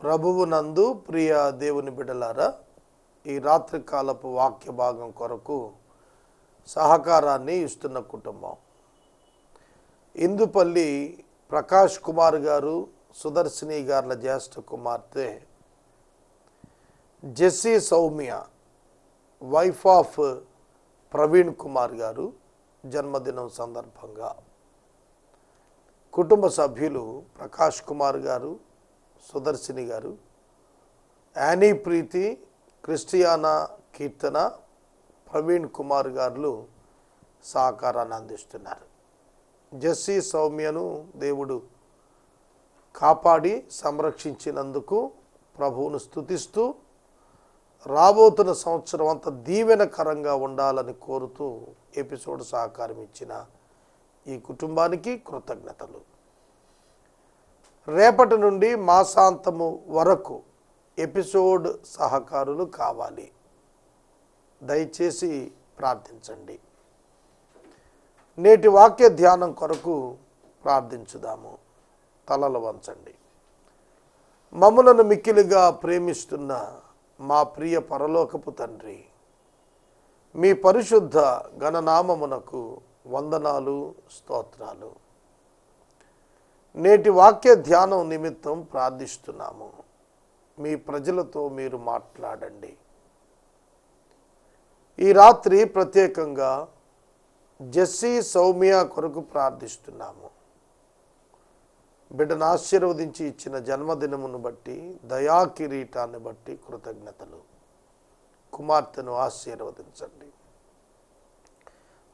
ప్రభువు నందు ప్రియ దేవుని బిడ్డలారా ఈ రాత్రి కాలపు వాక్య భాగం కొరకు సహకారాన్ని ఇస్తున్న కుటుంబం. ఇందుపల్లి ప్రకాష్ కుమార్ గారు సుదర్శిని గార్ల జ్యేష్ఠ కుమార్తె Jessy Soumya wife of Praveen Kumar గారు జన్మదినం సందర్భంగా కుటుంబ సభ్యులు ప్రకాష్ కుమార్ గారు సుదర్శిని గారు యానీ ప్రీతి క్రిస్టియానా కీర్తన ప్రవీణ్ కుమార్ గారు సహకారాన్ని అందిస్తున్నారు. జెస్సీ సౌమ్యను దేవుడు కాపాడి సంరక్షించినందుకు ప్రభువును స్తుతిస్తూ రాబోతున్న సంవత్సరం అంతా దీవెనకరంగా ఉండాలని కోరుతూ ఎపిసోడ్ సహకారం ఇచ్చిన ఈ కుటుంబానికి కృతజ్ఞతలు. రేపటి నుండి మాసాంతము వరకు ఎపిసోడ్ సహకారులు కావాలి. దయచేసి ప్రార్థించండి. నేటి వాక్య ధ్యానం కొరకు ప్రార్థించుదాము. తలలు వంచండి. మమ్మలను మిక్కిలిగా ప్రేమిస్తున్న మా ప్రియ పరలోకపు తండ్రి మీ పరిశుద్ధ గణనామమునకు వందనాలు స్తోత్రాలు. నేటి వాక్య ధ్యానం నిమిత్తం ప్రార్థిస్తున్నాము. మీ ప్రజలతో మీరు మాట్లాడండి. ఈ రాత్రి ప్రత్యేకంగా జెస్సీ సౌమ్య కొరకు ప్రార్థిస్తున్నాము. బిడ్డను ఆశీర్వదించి ఇచ్చిన జన్మదినమును బట్టి దయా కిరీటాన్ని బట్టి కృతజ్ఞతలు. కుమార్తెను ఆశీర్వదించండి.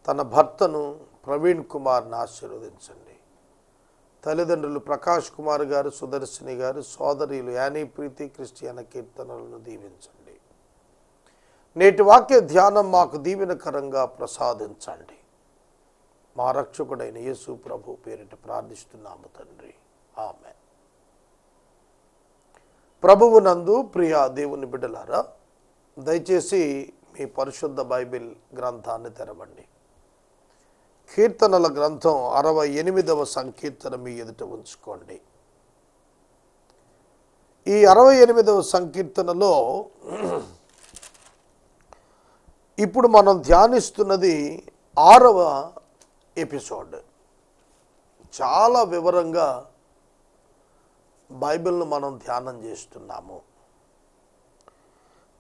తన భర్తను ప్రవీణ్ కుమార్ని ఆశీర్వదించండి. తల్లిదండ్రులు ప్రకాష్ కుమార్ గారు సుదర్శిని గారు సోదరులు యానీ ప్రీతి క్రిస్టియన కీర్తనలను దీవించండి. నేటి వాక్య ధ్యానం మాకు దీవెనకరంగా ప్రసాదించండి. మా రక్షకుడైన యేసు ప్రభు పేరిట ప్రార్థిస్తున్నాము తండ్రి. ఆమె ప్రభువు నందు ప్రియ దేవుని బిడ్డలారా దయచేసి మీ పరిశుద్ధ బైబిల్ గ్రంథాన్ని తెరవండి. కీర్తనల గ్రంథం అరవై ఎనిమిదవ సంకీర్తన మీ ఎదుట ఉంచుకోండి. ఈ అరవై ఎనిమిదవ సంకీర్తనలో ఇప్పుడు మనం ధ్యానిస్తున్నది ఆరవ ఎపిసోడ్. చాలా వివరంగా బైబిల్ను మనం ధ్యానం చేస్తున్నాము.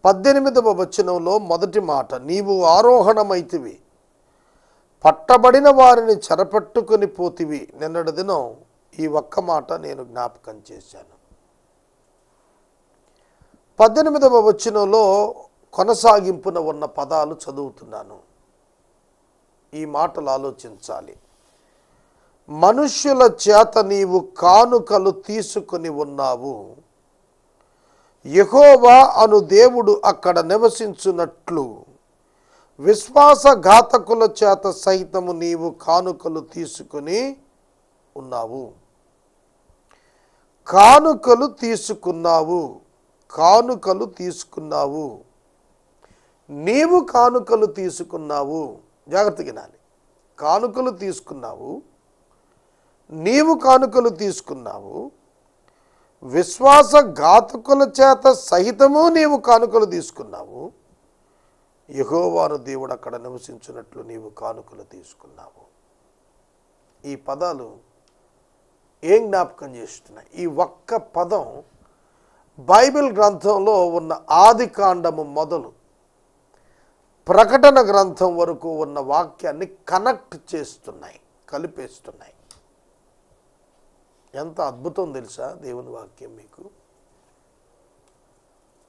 పద్దెనిమిదవ వచనంలో మొదటి మాట నీవు ఆరోహణమైతివి పట్టబడిన వారిని చెరపెట్టుకుని పోతివి. నిన్నటి దినం ఈ ఒక్క మాట నేను జ్ఞాపకం చేశాను. పద్దెనిమిదవ వచనంలో కొనసాగింపున ఉన్న పదాలు చదువుతున్నాను. ఈ మాటలు ఆలోచించాలి. మనుష్యుల చేత నీవు కానుకలు తీసుకొని ఉన్నావు. యహోవా అను దేవుడు అక్కడ నివసించున్నట్లు విశ్వాసఘాతకుల చేత సైతము నీవు కానుకలు తీసుకుని ఉన్నావు. కానుకలు తీసుకున్నావు. కానుకలు తీసుకున్నావు. నీవు కానుకలు తీసుకున్నావు. జాగ్రత్త వినాలి. కానుకలు తీసుకున్నావు. నీవు కానుకలు తీసుకున్నావు. విశ్వాసఘాతకుల చేత సహితము నీవు కానుకలు తీసుకున్నావు. యహోవాను దేవుడు అక్కడ నివసించినట్లు నీవు కానుకలు తీసుకున్నావు. ఈ పదాలు ఏం జ్ఞాపకం చేస్తున్నాయి? ఈ ఒక్క పదం బైబిల్ గ్రంథంలో ఉన్న ఆది కాండము మొదలు ప్రకటన గ్రంథం వరకు ఉన్న వాక్యాన్ని కనెక్ట్ చేస్తున్నాయి కలిపేస్తున్నాయి. ఎంత అద్భుతం తెలుసా దేవుని వాక్యం మీకు?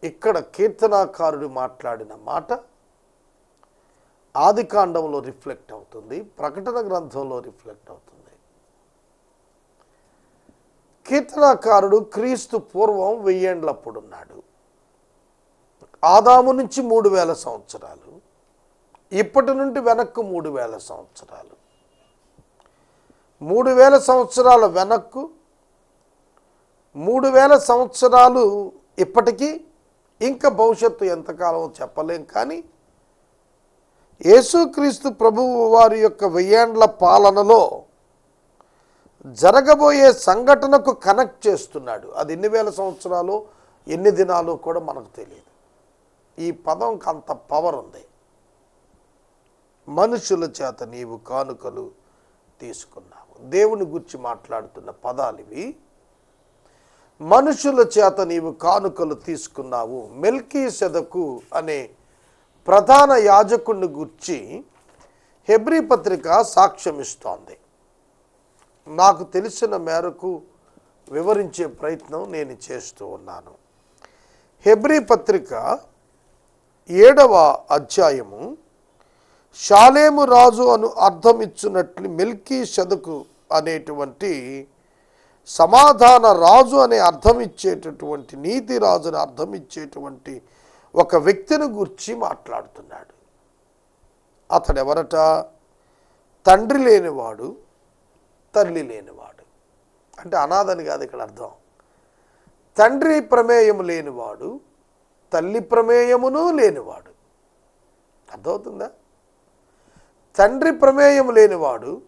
ఇక్కడ కీర్తనాకారుడు మాట్లాడిన మాట ఆది కాండంలో రిఫ్లెక్ట్ అవుతుంది ప్రకటన గ్రంథంలో రిఫ్లెక్ట్ అవుతుంది. కీర్తనాకారుడు క్రీస్తు పూర్వం వెయ్యేండ్లప్పుడున్నాడు. ఆదాము నుంచి మూడు వేల సంవత్సరాలు ఇప్పటి నుండి వెనక్కు మూడు వేల సంవత్సరాలు. మూడు వేల సంవత్సరాల వెనక్కు మూడు వేల సంవత్సరాలు ఇప్పటికీ ఇంకా భవిష్యత్తు ఎంతకాలం చెప్పలేం కానీ యేసుక్రీస్తు ప్రభువు వారి యొక్క వెయ్యేండ్ల పాలనలో జరగబోయే సంఘటనకు కనెక్ట్ చేస్తున్నాడు. అది ఎన్ని వేల సంవత్సరాలు ఎన్ని దినాలు కూడా మనకు తెలియదు. ఈ పదంకి అంత పవర్ ఉంది. మనుషుల చేత నీవు కానుకలు తీసుకున్నావు. దేవుని గురించి మాట్లాడుతున్న పదాలు ఇవి. మనుషుల చేత నీవు కానుకలు తీసుకున్నావు. మెల్కీ సెదకు అనే ప్రధాన యాజకుడిని గుర్చి హెబ్రీ పత్రిక సాక్ష్యమిస్తోంది. నాకు తెలిసిన మేరకు వివరించే ప్రయత్నం నేను చేస్తూ ఉన్నాను. హెబ్రీ పత్రిక ఏడవ అధ్యాయము షాలేము రాజు అను అర్థం ఇచ్చినట్లు మిల్కీ చదుకు అనేటువంటి సమాధాన రాజు అనే అర్థం ఇచ్చేటటువంటి నీతి రాజుని అర్థం ఇచ్చేటువంటి ఒక వ్యక్తిని గురించి మాట్లాడుతున్నాడు. అతడెవరట? తండ్రి లేనివాడు తల్లి లేనివాడు. అంటే అనాథని కాదు ఇక్కడ అర్థం. తండ్రి ప్రమేయము లేనివాడు తల్లి ప్రమేయమును లేనివాడు. అర్థమవుతుందా? తండ్రి ప్రమేయం లేనివాడు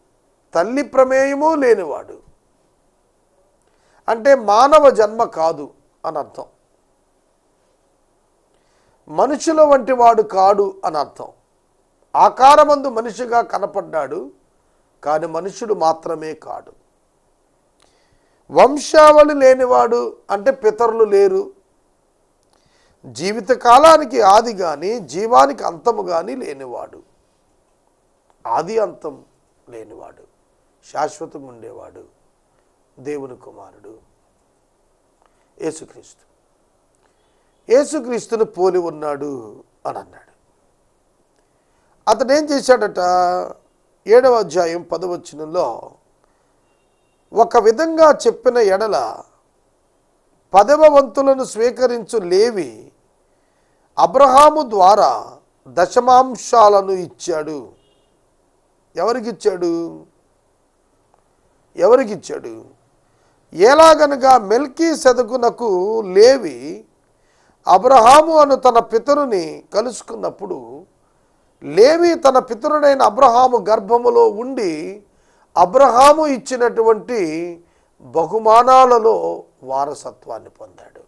తల్లి ప్రమేయము లేనివాడు. అంటే మానవ జన్మ కాదు అని అర్థం. మనుషుల వంటి వాడు కాడు అని అర్థం. ఆకారమందు మనిషిగా కనపడ్డాడు కానీ మనుషుడు మాత్రమే కాడు. వంశావళి లేనివాడు అంటే పితరులు లేరు. జీవితకాలానికి ఆది కానీ జీవానికి అంతము కానీ లేనివాడు. ఆది అంతం లేనివాడు. శాశ్వతంగా ఉండేవాడు దేవుని కుమారుడు. యేసుక్రీస్తు. యేసుక్రీస్తును పోలి ఉన్నాడు అని అన్నాడు. అతడు ఏం చేశాడట? ఏడవ అధ్యాయం పదవచనంలో ఒక విధంగా చెప్పిన ఎడల పదవ వంతులను స్వీకరించు లేవి అబ్రహాము ద్వారా దశమాంశాలను ఇచ్చాడు. ఎవరికిచ్చాడు? ఎవరికిచ్చాడు? ఎలాగనగా మెల్కీ సెదకునకు లేవి అబ్రహాము అను తన పితరుని కలుసుకున్నప్పుడు లేవి తన పితరుడైన అబ్రహాము గర్భములో ఉండి అబ్రహాము ఇచ్చినటువంటి బహుమానాలలో వారసత్వాన్ని పొందాడు.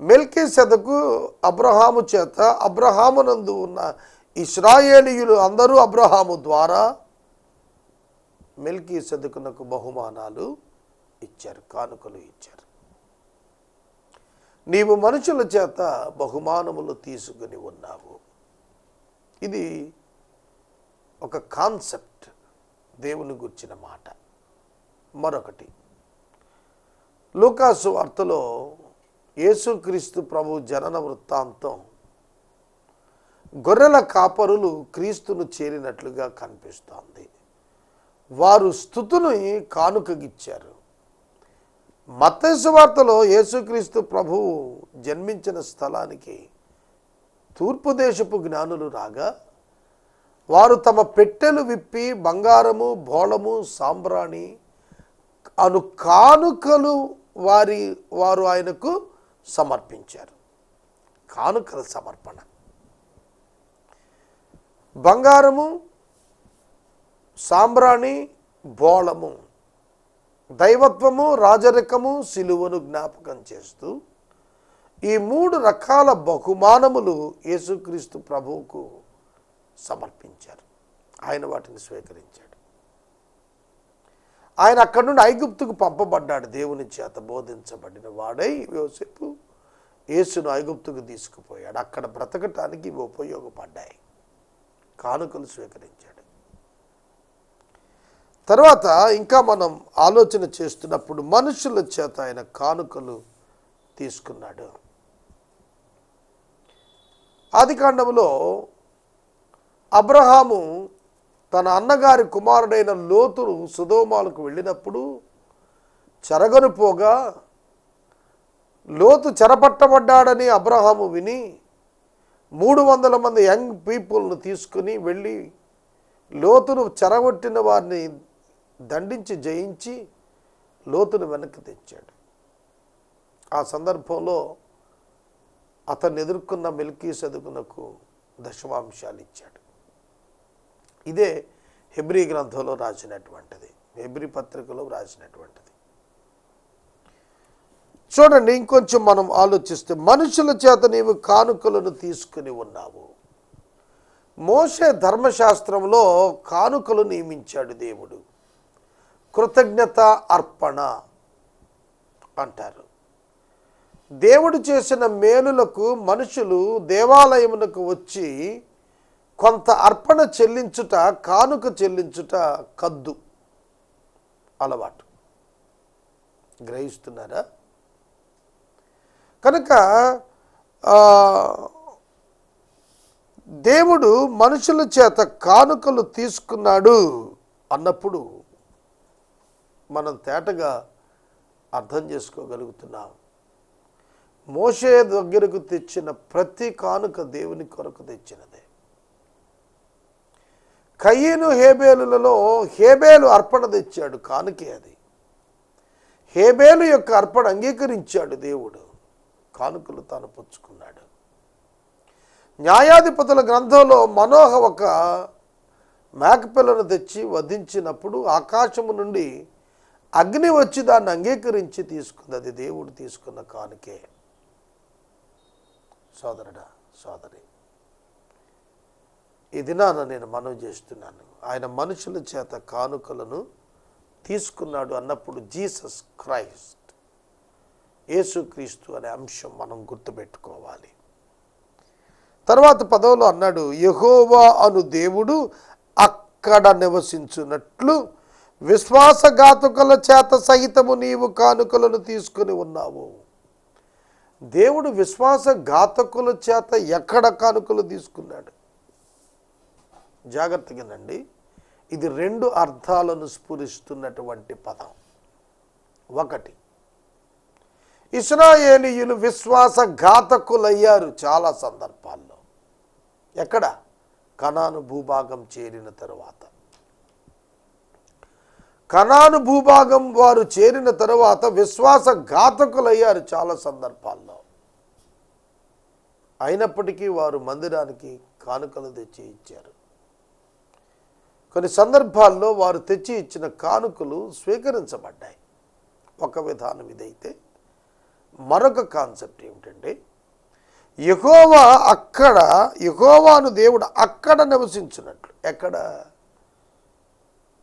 మెల్కీ సెదకు అబ్రహాము చేత అబ్రహామునందు ఉన్న ఇస్రాయేలీయులు అందరూ అబ్రహాము ద్వారా మెల్కీ సెదకునకు బహుమానాలు ఇచ్చారు కానుకలు ఇచ్చారు. నీవు మనుషుల చేత బహుమానములు తీసుకుని ఉన్నావు. ఇది ఒక కాన్సెప్ట్ దేవుని గుర్చిన మాట. మరొకటి లూకాసు వార్తలో యేసుక్రీస్తు ప్రభు జనన వృత్తాంతం గొర్రెల కాపరులు క్రీస్తును చేరినట్లుగా కనిపిస్తోంది. వారు స్థుతుని కానుకగిచ్చారు. మత్తయి వార్తలో యేసుక్రీస్తు ప్రభువు జన్మించిన స్థలానికి తూర్పు దేశపు జ్ఞానులు రాగా వారు తమ పెట్టెలు విప్పి బంగారము బోళము సాంబ్రాణి అను కానుకలు వారి వారు ఆయనకు సమర్పించారు. కానుకల సమర్పణ. బంగారము సాంబ్రాణి బోళము దైవత్వము రాజరికము సిలువను జ్ఞాపకం చేస్తూ ఈ మూడు రకాల బహుమానములు యేసుక్రీస్తు ప్రభువుకు సమర్పించారు. ఆయన వాటిని స్వీకరించాడు. ఆయన అక్కడి నుండి ఐగుప్తుకు పంపబడ్డాడు. దేవుని చేత బోధించబడిన వాడై యోసేపు యేసును ఐగుప్తుకు తీసుకుపోయాడు. అక్కడ బ్రతకటానికి ఇవి ఉపయోగపడ్డాయి. కానుకలు స్వీకరించాడు. తర్వాత ఇంకా మనం ఆలోచన చేస్తున్నప్పుడు మనుషుల చేత ఆయన కానుకలు తీసుకున్నాడు. ఆదికాండంలో అబ్రహాము తన అన్నగారి కుమారుడైన లోతును సుధోమాలకు వెళ్ళినప్పుడు చెరగను పోగా లోతు చెరపట్టబడ్డాడని అబ్రహాము విని మూడు వందల మంది యంగ్ పీపుల్ను తీసుకుని వెళ్ళి లోతును చెరగొట్టిన వారిని దండించి జయించి లోతును వెనక్కి తెచ్చాడు. ఆ సందర్భంలో అతన్ని ఎదుర్కొన్న మిల్కీ సదుకునకు దశమాంశాలు ఇచ్చాడు. ఇదే హెబ్రీ గ్రంథంలో రాసినటువంటిది. హెబ్రీ పత్రికలో రాసినటువంటిది. చూడండి ఇంకొంచెం మనం ఆలోచిస్తే మనుషుల చేత నీవు కానుకలను తీసుకుని ఉన్నావు. మోసే ధర్మశాస్త్రంలో కానుకలు నియమించాడు దేవుడు. కృతజ్ఞత అర్పణ అంటారు. దేవుడు చేసిన మేలులకు మనుషులు దేవాలయమునకు వచ్చి కొంత అర్పణ చెల్లించుట కానుక చెల్లించుట కద్దు అలవాటు. గ్రహిస్తున్నారా? కనుక దేవుడు మనుషుల చేత కానుకలు తీసుకున్నాడు అన్నప్పుడు మనం తేటగా అర్థం చేసుకోగలుగుతున్నాం. మోషే దగ్గరకు తెచ్చిన ప్రతి కానుక దేవుని కొరకు తెచ్చినదే. కయ్యను హేబేలులలో హేబేలు అర్పణ తెచ్చాడు కానుకే అది. హేబేలు యొక్క అర్పణ అంగీకరించాడు దేవుడు. కానుకలు తాను పుచ్చుకున్నాడు. న్యాయాధిపతుల గ్రంథంలో మనోహ ఒక మేకపిల్లను తెచ్చి వధించినప్పుడు ఆకాశము నుండి అగ్ని వచ్చి దాన్ని అంగీకరించి తీసుకున్నది దేవుడు తీసుకున్న కానుకే. సోదరుడా సోదరి ఈ దినాన నేను మనవి చేస్తున్నాను. ఆయన మనుషుల చేత కానుకలను తీసుకున్నాడు అన్నప్పుడు జీసస్ క్రైస్ట్ యేసుక్రీస్తు అనే అంశం మనం గుర్తుపెట్టుకోవాలి. తర్వాత పదవులో అన్నాడు యహోవా అను దేవుడు అక్కడ నివసించున్నట్లు విశ్వాసఘాతుకుల చేత సహితము నీవు కానుకలను తీసుకుని ఉన్నావు. దేవుడు విశ్వాసఘాతకుల చేత ఎక్కడ కానుకలు తీసుకున్నాడు? జాగ్రత్తగానండి ఇది రెండు అర్థాలను స్ఫురిస్తున్నటువంటి పదం. ఒకటి ఇస్రాయేలీయులు విశ్వాసఘాతకులయ్యారు చాలా సందర్భాల్లో. ఎక్కడ? కణాను భూభాగం చేరిన తరువాత. కనాను భూభాగం వారు చేరిన తర్వాత విశ్వాస ఘాతకులయ్యారు చాలా సందర్భాల్లో. అయినప్పటికీ వారు మందిరానికి కానుకలు తెచ్చి ఇచ్చారు. కొన్ని సందర్భాల్లో వారు తెచ్చి ఇచ్చిన కానుకలు స్వీకరించబడ్డాయి. ఒక విధానం ఇదైతే మరొక కాన్సెప్ట్ ఏమిటంటే యహోవా అక్కడ యహోవాను దేవుడు అక్కడ నివసించినట్లు. ఎక్కడ?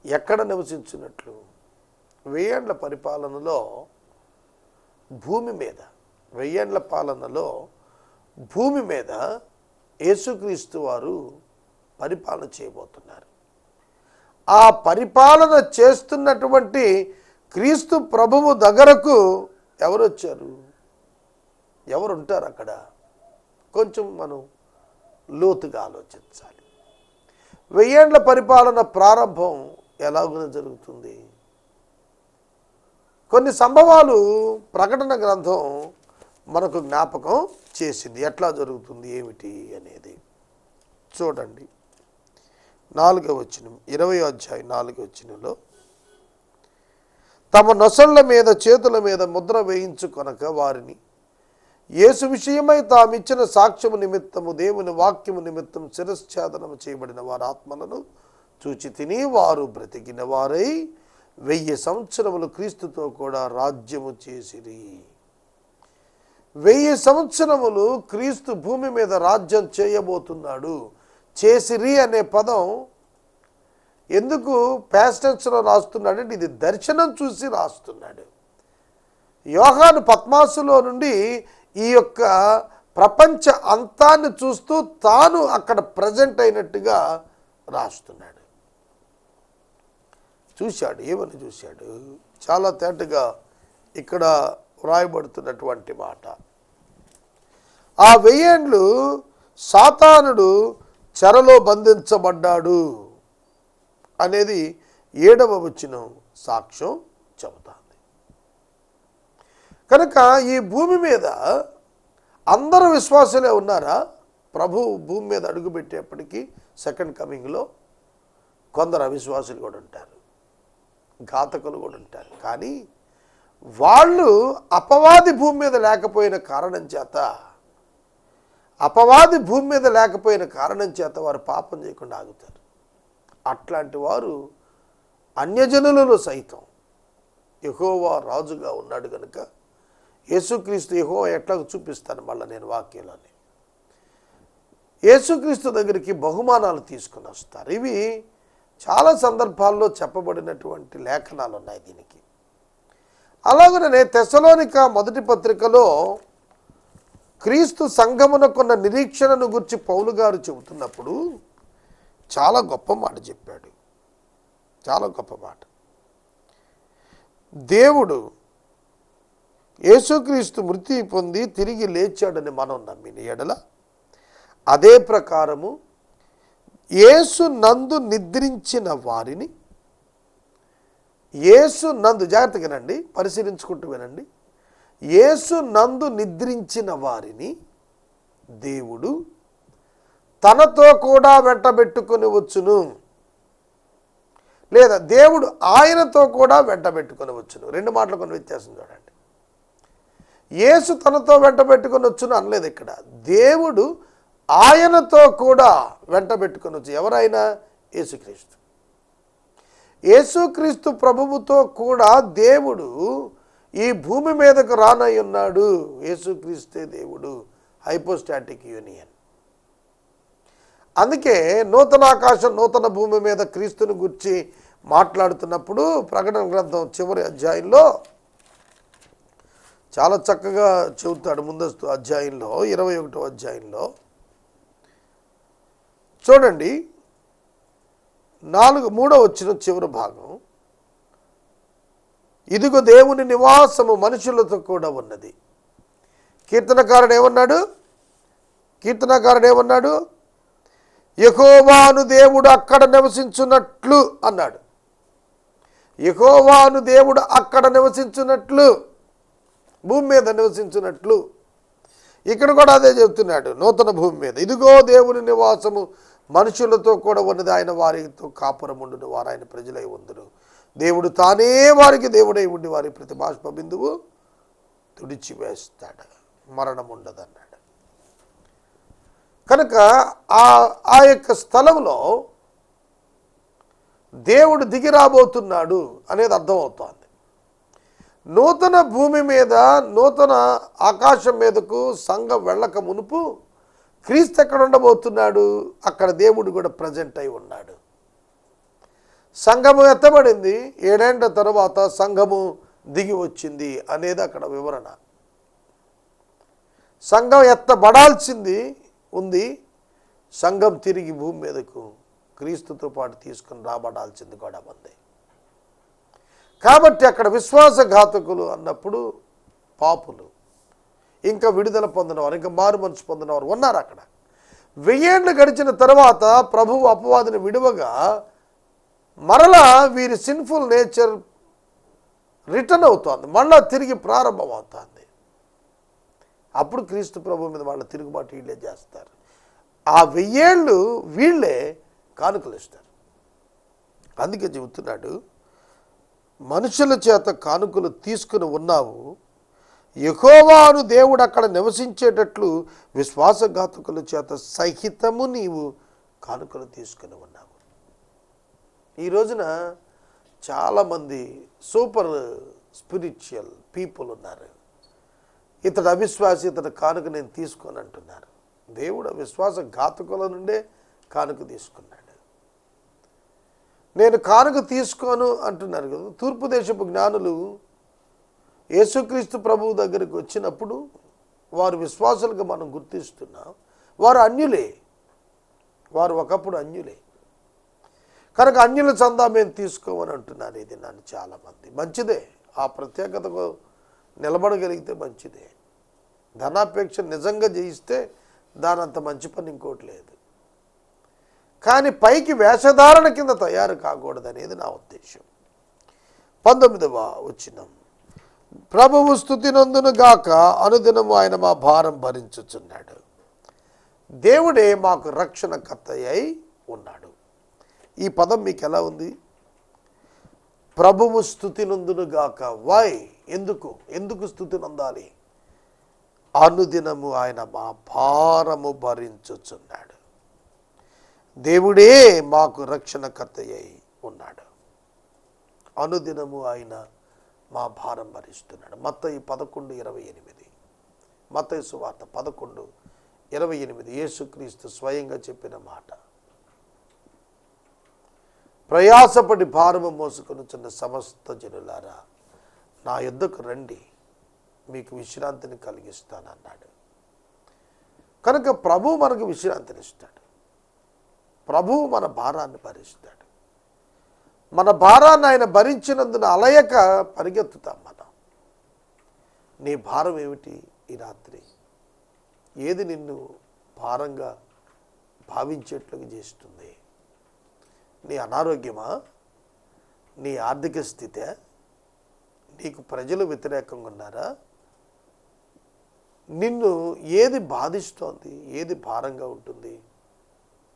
ఎక్కడ నివసించినట్లు? వెయ్యేండ్ల పరిపాలనలో భూమి మీద వెయ్యేండ్ల పాలనలో భూమి మీద యేసుక్రీస్తు వారు పరిపాలన చేయబోతున్నారు. ఆ పరిపాలన చేస్తున్నటువంటి క్రీస్తు ప్రభువు దగ్గరకు ఎవరు వచ్చారు ఎవరు ఉంటారు అక్కడ? కొంచెం మనం లోతుగా ఆలోచించాలి. వెయ్యేండ్ల పరిపాలన ప్రారంభం ఎలాగున జరుగుతుంది? కొన్ని సంభవాలు ప్రకటన గ్రంథం మనకు జ్ఞాపకం చేసింది. ఎట్లా జరుగుతుంది ఏమిటి అనేది. చూడండి. నాలుగవ వచ్చిన ఇరవై అధ్యాయం నాలుగవ వచ్చినలో తమ నొసళ్ళ మీద చేతుల మీద ముద్ర వేయించుకొనక వారిని. యేసు విషయమై తామిచ్చిన సాక్ష్యము నిమిత్తము దేవుని వాక్యము నిమిత్తం శిరశ్ఛేదనము చేయబడిన వారి ఆత్మలను చూచి తిని వారు బ్రతికిన వారై వెయ్యి సంవత్సరములు క్రీస్తుతో కూడా రాజ్యము చేసిరి. వెయ్యి సంవత్సరములు క్రీస్తు భూమి మీద రాజ్యం చేయబోతున్నాడు. చేసిరి అనే పదం ఎందుకు ప్యాస్టెన్స్లో రాస్తున్నాడంటే ఇది దర్శనం చూసి రాస్తున్నాడు. యోహాను పద్మాసులో నుండి ఈ యొక్క ప్రపంచ అంతాన్ని చూస్తూ తాను అక్కడ ప్రజెంట్ అయినట్టుగా రాస్తున్నాడు. చూశాడు ఏమని చూశాడు? చాలా తేటగా ఇక్కడ వ్రాయబడుతున్నటువంటి మాట. ఆ వెయ్యేండ్లు సాతానుడు చెరలో బంధించబడ్డాడు అనేది ఏడవ వచ్చిన సాక్ష్యం చెబుతాంది. కనుక ఈ భూమి మీద అందరు విశ్వాసులే ఉన్నారా? ప్రభు భూమి మీద అడుగుపెట్టేప్పటికీ సెకండ్ కమింగ్లో కొందరు అవిశ్వాసులు కూడా ఉంటారు. ఘాతకులు కూడా ఉంటారు. కానీ వాళ్ళు అపవాది భూమి మీద లేకపోయిన కారణం చేత అపవాది భూమి మీద లేకపోయిన కారణం చేత వారు పాపం చేయకుండా ఆగుతారు. అట్లాంటి వారు అన్యజనులలో సైతం యహోవా రాజుగా ఉన్నాడు కనుక యేసుక్రీస్తు యహోవా ఎట్లా చూపిస్తాను మళ్ళీ నేను వాక్యాలని? యేసుక్రీస్తు దగ్గరికి బహుమానాలు తీసుకుని వస్తారు. ఇవి చాలా సందర్భాల్లో చెప్పబడినటువంటి లేఖనాలు ఉన్నాయి దీనికి. అలాగనే తెసలోనిక మొదటి పత్రికలో క్రీస్తు సంగమునకున్న నిరీక్షణను గురించి పౌలు గారు చెబుతున్నప్పుడు చాలా గొప్ప మాట చెప్పాడు. చాలా గొప్ప మాట. దేవుడు యేసుక్రీస్తు మృతి పొంది తిరిగి లేచాడని మనం నమ్మిన ఎడల అదే ప్రకారము యేసు నందు నిద్రించిన వారిని యేసు నందు జాగ్రత్తగా వినండి పరిశీలించుకుంటూ వినండి. యేసు నందు నిద్రించిన వారిని దేవుడు తనతో కూడా వెంటబెట్టుకుని వచ్చును. లేదా దేవుడు ఆయనతో కూడా వెంటబెట్టుకుని వచ్చును. రెండు మాటలు కొన్ని వ్యత్యాసం చూడండి. యేసు తనతో వెంటబెట్టుకుని వచ్చును అనలేదు ఇక్కడ. దేవుడు ఆయనతో కూడా వెంటబెట్టుకొని పెట్టుకునొచ్చు ఎవరైనా యేసుక్రీస్తు. యేసుక్రీస్తు ప్రభువుతో కూడా దేవుడు ఈ భూమి మీదకు రానై ఉన్నాడు. యేసుక్రీస్తే దేవుడు. Hypostatic union. అందుకే నూతన ఆకాశం నూతన భూమి మీద క్రీస్తుని గురించి మాట్లాడుతున్నప్పుడు ప్రకటన గ్రంథం చివరి అధ్యాయంలో చాలా చక్కగా చెబుతాడు ముందస్తు అధ్యాయంలో ఇరవై ఒకటో అధ్యాయంలో. చూడండి నాలుగు మూడో వచ్చిన చివరి భాగం. ఇదిగో దేవుని నివాసము మనుషులతో కూడా ఉన్నది. కీర్తనకారుడు ఏమన్నాడు? కీర్తనకారుడు ఏమన్నాడు? యహోవాను దేవుడు అక్కడ నివసించున్నట్లు అన్నాడు. యహోవాను దేవుడు అక్కడ నివసించున్నట్లు భూమి మీద నివసించున్నట్లు ఇక్కడ కూడా అదే చెప్తున్నాడు నూతన భూమి మీద. ఇదిగో దేవుని నివాసము మనుషులతో కూడా ఉన్నది ఆయన వారితో కాపురం కాపురముండును వారు ఆయన ప్రజలై ఉందురు దేవుడు తానే వారికి దేవుడై ఉండి వారి ప్రతి బాష్ప బిందువు తుడిచివేస్తాడు మరణం ఉండదన్నాడు. కనుక ఆ ఆ యొక్క స్థలంలో దేవుడు దిగి రాబోతున్నాడు అనేది అర్థమవుతోంది. నూతన భూమి మీద నూతన ఆకాశం మీదకు సంఘం వెళ్ళక మునుపు క్రీస్తు ఎక్కడ ఉండబోతున్నాడు? అక్కడ దేవుడు కూడా ప్రజెంట్ అయి ఉన్నాడు. సంఘము ఎత్తబడింది. ఏడేండ్ల తర్వాత సంఘము దిగి వచ్చింది అనేది అక్కడ వివరణ. సంఘం ఎత్తబడాల్సింది ఉంది. సంఘం తిరిగి భూమి మీదకు క్రీస్తుతో పాటు తీసుకుని రాబడాల్సింది కూడా ఉంది. కాబట్టి అక్కడ విశ్వాసఘాతకులు అన్నప్పుడు పాపులు. ఇంకా విడుదల పొందినవారు ఇంకా మారు మనసు పొందినవారు ఉన్నారు అక్కడ. వెయ్యేళ్ళు గడిచిన తర్వాత ప్రభువు అపవాదిని విడువగా మరలా వీరి సిన్ఫుల్ నేచర్ రిటర్న్ అవుతోంది. మళ్ళా తిరిగి ప్రారంభం అవుతుంది అప్పుడు క్రీస్తు ప్రభు మీద వాళ్ళ తిరుగుబాటు వీళ్ళే చేస్తారు. ఆ వెయ్యేళ్ళు వీళ్ళే కానుకలు ఇస్తారు. అందుకే చెబుతున్నాడు మనుషుల చేత కానుకలు తీసుకుని ఉన్నావు యహోవాను దేవుడు అక్కడ నివసించేటట్లు విశ్వాసఘాతకుల చేత సహితము నీవు కానుకలు తీసుకుని ఉన్నావు. ఈ రోజున చాలామంది సూపర్ స్పిరిచువల్ పీపుల్ ఉన్నారు. ఇతడు అవిశ్వాసి ఇతడు కానుక నేను తీసుకోను అంటున్నారు. దేవుడు విశ్వాస ఘాతకుల నుండే కానుక తీసుకున్నాడు. నేను కానుక తీసుకోను అంటున్నారు కదా. తూర్పు దేశపు జ్ఞానులు యేసుక్రీస్తు ప్రభువు దగ్గరికి వచ్చినప్పుడు వారు విశ్వాసులుగా మనం గుర్తిస్తున్నాం. వారు అన్యులే. వారు ఒకప్పుడు అన్యులే. కనుక అన్యుల చందా మేము తీసుకోమని అంటున్నారు ఇది నన్ను చాలామంది. మంచిదే. ఆ ప్రత్యేకతకు నిలబడగలిగితే మంచిదే. ధనాపేక్ష నిజంగా జయిస్తే దానంత మంచి పని ఇంకోటి లేదు. కానీ పైకి వేషధారణ కింద తయారు కాకూడదనేది నా ఉద్దేశం. పంతొమ్మిదవ వచ్చినం ప్రభువు స్థుతి నందునుగాక అనుదినము ఆయన మా భారం భరించుచున్నాడు. దేవుడే మాకు రక్షణకర్త అయి ఉన్నాడు. ఈ పదం మీకు ఎలా ఉంది? ప్రభువు స్థుతి నందును గాక వై? ఎందుకు? ఎందుకు స్థుతి నందాలి? అనుదినము ఆయన మా భారము భరించుచున్నాడు. దేవుడే మాకు రక్షణకర్త అయి ఉన్నాడు. అనుదినము ఆయన మా భారం భరిస్తున్నాడు. మత్తయి పదకొండు ఇరవై ఎనిమిది. మత సువార్త పదకొండు ఇరవై ఎనిమిది. యేసుక్రీస్తు స్వయంగా చెప్పిన మాట. ప్రయాసపడి భారము మోసుకొనుచున్న సమస్త జనులారా నా యుద్ధకు రండి. మీకు విశ్రాంతిని కలిగిస్తానన్నాడు. కనుక ప్రభు మనకు విశ్రాంతిని ఇస్తాడు ప్రభువు మన భారాన్ని భరిస్తాడు. మన భారాన్ని ఆయన భరించినందున అలయక పరిగెత్తుతాం మనం. నీ భారం ఏమిటి ఈ రాత్రి? ఏది నిన్ను భారంగా భావించేట్లుగా చేస్తుంది? నీ అనారోగ్యమా? నీ ఆర్థిక స్థితే? నీకు ప్రజలు వ్యతిరేకంగా ఉన్నారా? నిన్ను ఏది బాధిస్తోంది? ఏది భారంగా ఉంటుంది?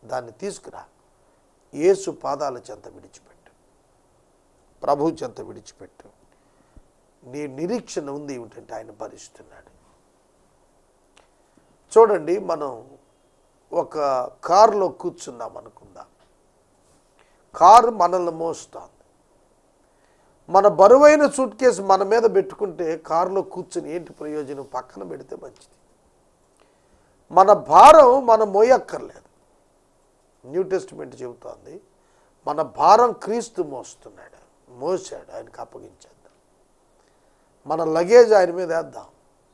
దాన్ని తీసుకురా. ఏసు పాదాల చెంత విడిచిపెట్టి. ప్రభు చెంత విడిచిపెట్టు. నీ నిరీక్షణ ఉంది ఏమిటంటే ఆయన భరిస్తున్నాడు. చూడండి మనం ఒక కారులో కూర్చున్నాం అనుకుందాం. కారు మనల్ని మోస్తుంది. మన బరువైన సూట్ కేసు మన మీద పెట్టుకుంటే కారులో కూర్చుని ఏంటి ప్రయోజనం? పక్కన పెడితే మంచిది. మన భారం మనం మోయక్కర్లేదు. న్యూ టెస్ట్మెంట్ చెబుతోంది. మన భారం క్రీస్తు మోస్తున్నాడు. మోసాడు ఆయనకు అప్పగించేద్దాం. మన లగేజ్ ఆయన మీద వేద్దాం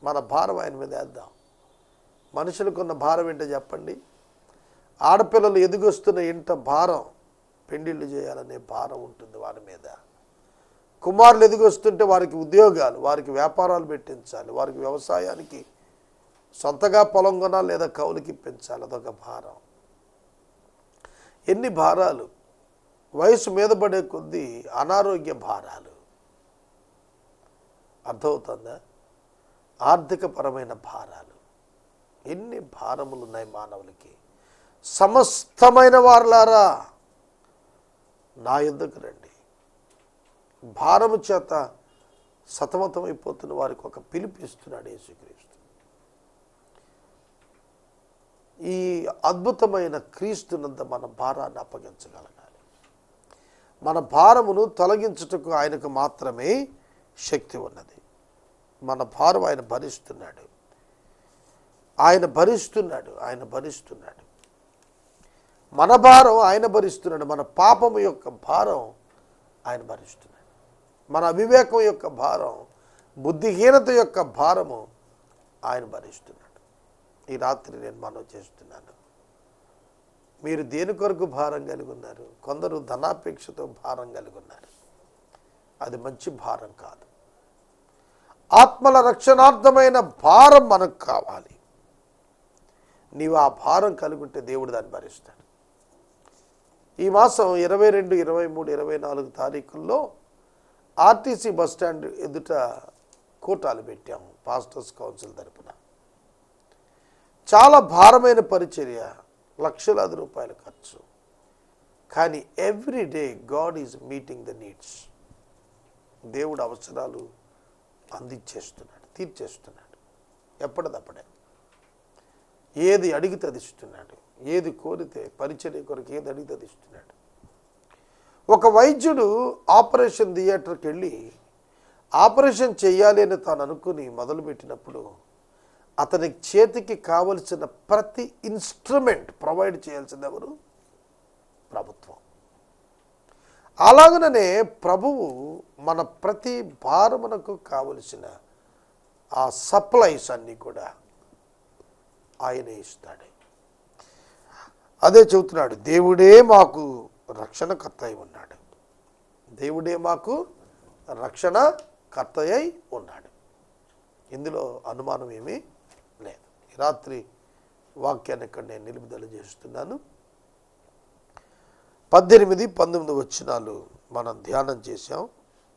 మన భారం ఆయన మీద వేద్దాం. మనుషులకున్న భారం ఏంటో చెప్పండి. ఆడపిల్లలు ఎదుగొస్తున్న ఇంట భారం పెండిళ్ళు చేయాలనే భారం ఉంటుంది వారి మీద. కుమారులు ఎదిగొస్తుంటే వారికి ఉద్యోగాలు వారికి వ్యాపారాలు పెట్టించాలి వారికి వ్యవసాయానికి సొంతగా పొలం కొనాలి లేదా కౌలుకి పెంచాలి అదొక భారం. ఎన్ని భారాలు? వయసు మీద పడే కొద్దీ అనారోగ్య భారాలు. అర్థమవుతుందా? ఆర్థికపరమైన భారాలు. ఎన్ని భారములు ఉన్నాయి మానవులకి? సమస్తమైన వారులారా నా యుద్ధకు రండి? భారము చేత సతమతమైపోతున్న వారికి ఒక పిలిపిస్తున్నాడు యేసుక్రీస్తు. ఈ అద్భుతమైన క్రీస్తునంత మన భారాన్ని అప్పగించగలగాలి. మన భారమును తొలగించుటకు ఆయనకు మాత్రమే శక్తి ఉన్నది. మన భారం ఆయన భరిస్తున్నాడు. ఆయన భరిస్తున్నాడు ఆయన భరిస్తున్నాడు. మన భారం ఆయన భరిస్తున్నాడు మన పాపము యొక్క భారం ఆయన భరిస్తున్నాడు. మన అవివేకం యొక్క భారం బుద్ధిహీనత యొక్క భారము ఆయన భరిస్తున్నాడు. ఈ రాత్రి నేను మనం చేస్తున్నాను. మీరు దేని కొరకు భారం కలిగి ఉన్నారు కొందరు ధనాపేక్షతో భారం కలిగి ఉన్నారు అది మంచి భారం కాదు. ఆత్మల రక్షణార్థమైన భారం మనకు కావాలి. నీవు ఆ భారం కలిగి ఉంటే దేవుడు దాన్ని భరిస్తాడు. ఈ మాసం ఇరవై రెండు ఇరవై మూడు ఇరవై నాలుగు తారీఖుల్లో ఆర్టీసీ బస్ స్టాండ్ ఎదుట కూటాలు పెట్టాము పాస్టర్స్ కౌన్సిల్ తరపున. చాలా భారమైన పరిచర్య లక్షలాది రూపాయల ఖర్చు. కానీ every day God is meeting the needs దేవుడు అవసరాలు అందించేస్తున్నాడు తీర్చేస్తున్నాడు. ఎప్పటిదప్పుడే. ఏది అడిగితే అది ఇస్తున్నాడు. ఏది కోరితే పరిచర్య కొరకు ఏది అడిగితే అది ఇస్తున్నాడు. ఒక వైద్యుడు ఆపరేషన్ థియేటర్కి వెళ్ళి ఆపరేషన్ చేయాలి అని తాను అనుకుని మొదలుపెట్టినప్పుడు అతని చేతికి కావలసిన ప్రతి ఇన్స్ట్రుమెంట్ ప్రొవైడ్ చేయాల్సింది ఎవరు? ప్రభుత్వం. అలాగనే ప్రభువు మన ప్రతి భారమునకు కావలసిన ఆ సప్లైస్ అన్నీ కూడా ఆయనే ఇస్తాడు. అదే చెబుతున్నాడు దేవుడే మాకు రక్షణకర్త అయి ఉన్నాడు. దేవుడే మాకు రక్షణ కర్త అయి ఉన్నాడు. ఇందులో అనుమానం ఏమీ? ఈ రాత్రి వాక్యాన్ని ఇక్కడ నేను నిలుపుదల చేస్తున్నాను. పద్దెనిమిది పంతొమ్మిది వచ్చినాలు మనం ధ్యానం చేశాం.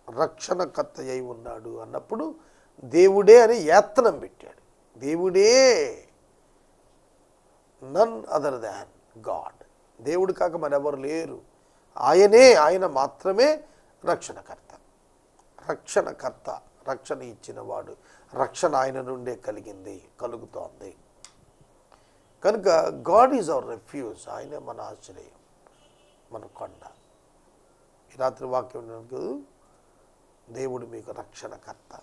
రక్షణకర్త అయి ఉన్నాడు అన్నప్పుడు దేవుడే అని యాత్నం పెట్టాడు. దేవుడే నన్ అదర్ దాన్ గాడ్. దేవుడు కాక మరెవరు లేరు. ఆయనే ఆయన మాత్రమే రక్షణకర్త రక్షణకర్త రక్షణ ఇచ్చినవాడు. రక్షణ ఆయన నుండే కలిగింది కలుగుతోంది. కనుక గాడ్ ఈజ్ అవర్ రెఫ్యూజ్ ఆయనే మన ఆశ్రయం మన కొండ. ఈ రాత్రి వాక్యం దేవుడు మీకు రక్షణకర్త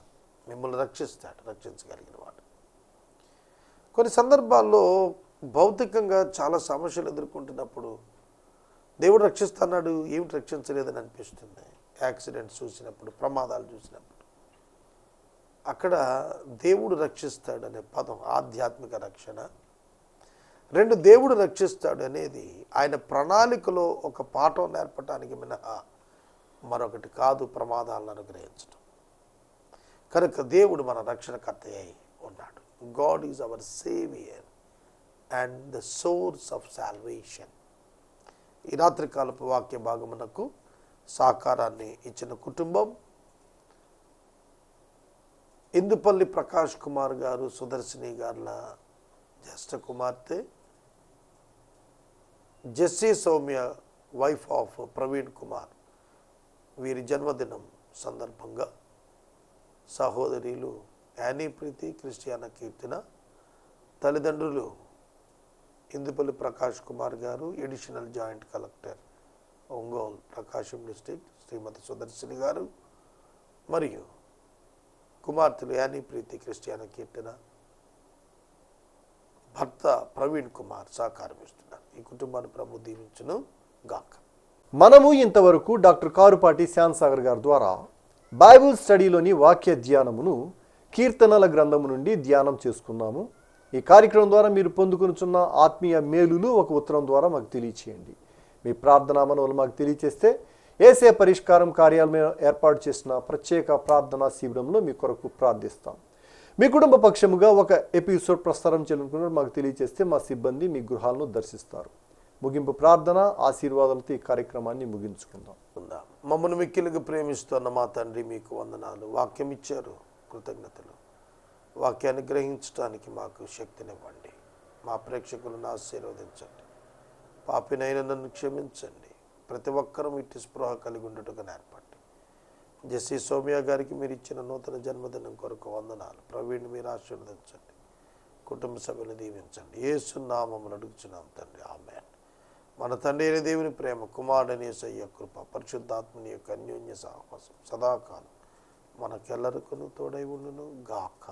మిమ్మల్ని రక్షిస్తాడు రక్షించగలిగిన వాడు. కొన్ని సందర్భాల్లో భౌతికంగా చాలా సమస్యలు ఎదుర్కొంటున్నప్పుడు దేవుడు రక్షిస్తున్నాడు ఏమిటి రక్షించలేదని అనిపిస్తుంది? యాక్సిడెంట్స్ చూసినప్పుడు ప్రమాదాలు చూసినప్పుడు. అక్కడ దేవుడు రక్షిస్తాడు అనే పదం ఆధ్యాత్మిక రక్షణ. రెండు దేవుడు రక్షిస్తాడు అనేది ఆయన ప్రణాళికలో ఒక పాఠం నేర్పడానికి మినహా మరొకటి కాదు ప్రమాదాలను అనుగ్రహించడం కనుక దేవుడు మన రక్షణకర్త అయి ఉన్నాడు. God is our saviour and the source of salvation. ఈ రాత్రికాలపు వాక్య భాగమునకు సహకారాన్ని ఇచ్చిన కుటుంబం ఇందుపల్లి ప్రకాష్ కుమార్ గారు సుదర్శిని గారుల జ్యేష్ఠ కుమార్తె Jessy Soumya wife of Praveen Kumar. వీరి జన్మదినం సందర్భంగా సహోదరులు యానీ ప్రీతి క్రిస్టియానా కీర్తిన తల్లిదండ్రులు ఇందుపల్లి ప్రకాష్ కుమార్ గారు additional joint collector Ongole Prakasam district Shrimati Sudarshini గారు మరియు కుమార్తెలు యానీ ప్రీతి క్రిస్టియాన కీర్తన. భర్త ప్రవీణ్ కుమార్ సహకారం ఇస్తున్నారు. ఈ కుటుంబాన్ని ప్రభు దీవించును గాక. మనము ఇంతవరకు డాక్టర్ కారుపాటి శ్యామ్ సాగర్ గారి ద్వారా బైబుల్ స్టడీలోని వాక్య ధ్యానమును కీర్తనల గ్రంథము నుండి ధ్యానం చేసుకున్నాము. ఈ కార్యక్రమం ద్వారా మీరు పొందుకునుచున్న ఆత్మీయ మేలులు ఒక ఉత్తరం ద్వారా మాకు తెలియచేయండి. మీ ప్రార్థనా మనవులు మాకు తెలియచేస్తే ఏసే పరిష్కారం కార్యాలయం ఏర్పాటు చేసిన ప్రత్యేక ప్రార్థనా శిబిరంలో మీ కొరకు ప్రార్థిస్తాం. మీ కుటుంబ పక్షముగా ఒక ఎపిసోడ్ ప్రసారం చేయాలనుకున్నారు మాకు తెలియజేస్తే మా సిబ్బంది మీ గృహాలను దర్శిస్తారు. ముగింపు ప్రార్థన ఆశీర్వాదాలతో ఈ కార్యక్రమాన్ని ముగించుకుందాం. మమ్మల్ని మిక్కిలుగా ప్రేమిస్తున్న మా తండ్రి మీకు వందనాలు. వాక్యం ఇచ్చారు కృతజ్ఞతలు. వాక్యాన్ని గ్రహించడానికి మాకు శక్తినివ్వండి. మా ప్రేక్షకులను ఆశీర్వదించండి. పాపినైన నన్ను క్షమించండి. ప్రతి ఒక్కరూ ఇట్టి స్పృహ కలిగి ఉండటకు నేర్పండి. జెస్సీ సౌమ్య గారికి మీరు ఇచ్చిన నూతన జన్మదినం కొరకు వందనాలు. ప్రవీణ్ మీరు ఆశీర్వదించండి. కుటుంబ సభ్యులు దీవించండి. ఏసు నామములు అడుగుచున్నాం తండ్రి. ఆమె మన తండ్రి అయిన దేవుని ప్రేమ కుమారుడని సయ్య కృప పరిశుద్ధాత్మని యొక్క అన్యోన్య సాహసం సదాకాలం మనకెల్లరికను తోడై ఉండును గాక.